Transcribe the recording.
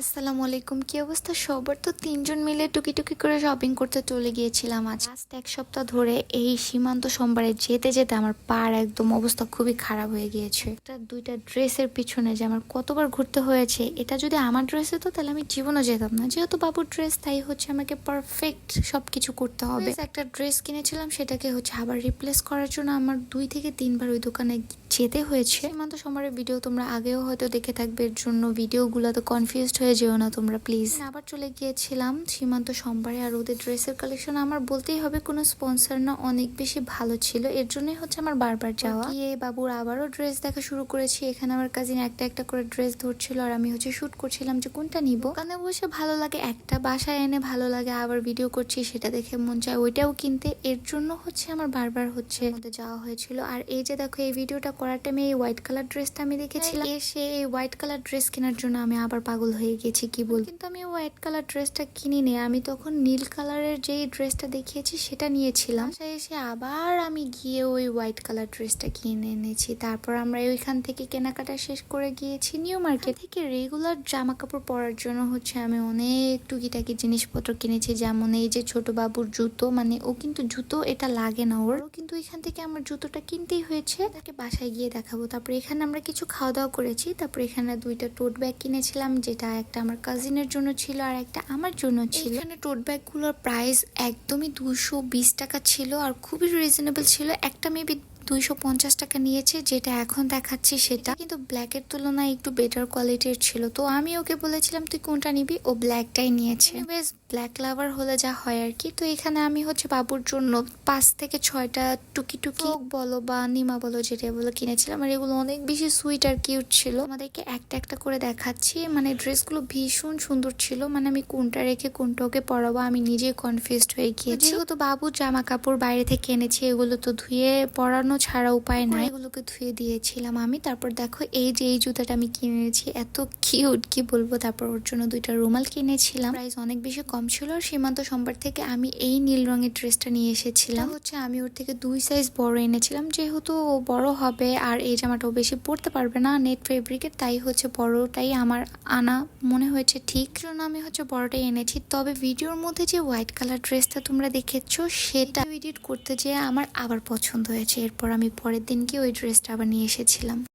আসসালামু আলাইকুম। কি অবস্থা সবার? তো তিনজন মিলে টুকি টুকি করে শপিং করতে চলে গিয়েছিলাম আজ। লাস্ট এক সপ্তাহ ধরে এই সীমান্ত সোমবারে যেতে যেতে আমার পার একদম অবস্থা খুবই খারাপ হয়ে গিয়েছে। একটা দুইটা ড্রেসের পিছনে যে আমার কতবার ঘুরতে হয়েছে, এটা যদি আমার ড্রেস হতো তাহলে আমি জীবনও যেতাম না। যেহেতু বাবুর ড্রেস তাই হচ্ছে আমাকে পারফেক্ট সবকিছু করতে হবে। একটা ড্রেস কিনেছিলাম, সেটাকে হচ্ছে আবার রিপ্লেস করার জন্য আমার দুই থেকে তিনবার ওই দোকানে যেতে হয়েছে। সীমান্ত সোমবারের ভিডিও তোমরা আগেও হয়তো দেখে থাকবে, এর জন্য ভিডিওগুলো তো কনফিউজড হয়ে যেও না তোমরা প্লিজ আবার চলে গিয়েছিলাম সীমান্ত সোমবারে আর ওদের ড্রেসের কালেকশন আমার বলতেই হবে কোনো স্পন্সর না অনেক বেশি ভালো ছিল। এর জন্যই হচ্ছে আমার বারবার যাওয়া। গিয়ে বাবুর আবারও ড্রেস দেখা শুরু করেছি। এখানে আমার কাজিন একটা একটা করে ড্রেস ধরছিল আর আমি হচ্ছে শুট করছিলাম যে কোনটা নিব। ওখানে বসে ভালো লাগে একটা বাসায় এনে ভালো লাগে আবার ভিডিও করছি সেটা দেখে মন চায় ওইটাও কিনতে। এর জন্য হচ্ছে আমার বারবার হচ্ছে যাওয়া হয়েছিল। আর এই যে দেখো এই ভিডিওটা করার টাইমে এই হোয়াইট কালার ড্রেসটা আমি দেখেছিলাম। এসে এই হোয়াইট কালার ড্রেস কেনার জন্য আমি আবার পাগল হয়ে গেছি, কি বল কিন্তু আমি হোয়াইট কালার ড্রেসটা কিনিনি। আমি তখন নীল কালারের যেই ড্রেসটা দেখিয়েছি, সেটা নিয়েছিলাম। বাসায় এসে আবার আমি গিয়ে ওই হোয়াইট কালার ড্রেসটা কিনে এনেছি। তারপর আমরা ওইখান থেকে কেনাকাটা শেষ করে গিয়েছি নিউ মার্কেট থেকে রেগুলার জামা কাপড় পরার জন্য হচ্ছে আমি অনেক টুকিটাকি জিনিসপত্র কিনেছি, যেমন এই যে ছোট বাবুর জুতো মানে ও কিন্তু জুতো এটা লাগে না ওর। কিন্তু এখান থেকে আমার জুতোটা কিনতেই হয়েছে। তাকে বাসায় গিয়ে দেখাবো। তারপরে এখানে আমরা কিছু খাওয়া দাওয়া করেছি। তারপরে এখানে দুইটা টোট ব্যাগ কিনেছিলাম, যেটা একটা আমার কাজিনের জন্য ছিল আর একটা আমার জন্য ছিল। এখানে টোট ব্যাগগুলোর প্রাইস একদমই দুশো টাকা ছিল আর খুবই রিজনেবল ছিল। একটা মেবি দুইশো পঞ্চাশ টাকা নিয়েছে যেটা এখন দেখাচ্ছি সেটা। কিন্তু ব্ল্যাকের তুলনায় একটু বেটার কোয়ালিটির ছিল। তো আমি ওকে বলেছিলাম তুই কোনটা নিবি? ও ব্ল্যাকটাই নিয়েছে। বেশ ব্ল্যাক লাভার হলে যা হয় আর কি। তো এখানে আমি হচ্ছে বাবুর জন্য পাঁচ থেকে ছয়টা টুকি টুকি বলো বা নিমা বলো যেটা বলো কিনেছিলাম। আর এগুলো অনেক বেশি সুইট আর কিউট ছিল। আমাদেরকে একটা একটা করে দেখাচ্ছি। মানে ড্রেসগুলো ভীষণ সুন্দর ছিল। মানে আমি কোনটা রেখে কোনটা ওকে পরাবো আমি নিজেই কনফিউজড হয়ে গিয়েছি। যেহেতু বাবুর জামা কাপড় বাইরে থেকে এনেছি এগুলো তো ধুয়ে পরানো ছাড়া উপায় নাই। এগুলোকে ধুয়ে দিয়েছিলাম আমি। তারপর দেখো এই যে এই জুতাটা আমি কিনেছি এত কিউট কি বলব? তারপর ওর জন্য দুইটা রুমাল কিনেছিলাম। প্রাইস অনেক বেশি কম ছিল সীমান্ত সোমবার থেকে আমি এই নীল রঙের ড্রেসটা নিয়ে এসেছিলাম। হচ্ছে আমি ওর থেকে দুই সাইজ বড় এনেছিলাম। যেহেতু ও বড় হবে আর এই জামাটাও বেশি পরতে পারবে না নেট ফেব্রিকের তাই হচ্ছে বড়টাই আমার আনা মনে হয়েছে ঠিক। জন্য আমি হচ্ছে বড়টাই এনেছি। তবে ভিডিওর মধ্যে যে হোয়াইট কালার ড্রেসটা তোমরা দেখেছ সেটা এডিট করতে যেয়ে আমার আবার পছন্দ হয়েছে। এরপর আমি পরের দিন দিনকে ওই ড্রেসটা আবার নিয়ে এসেছিলাম।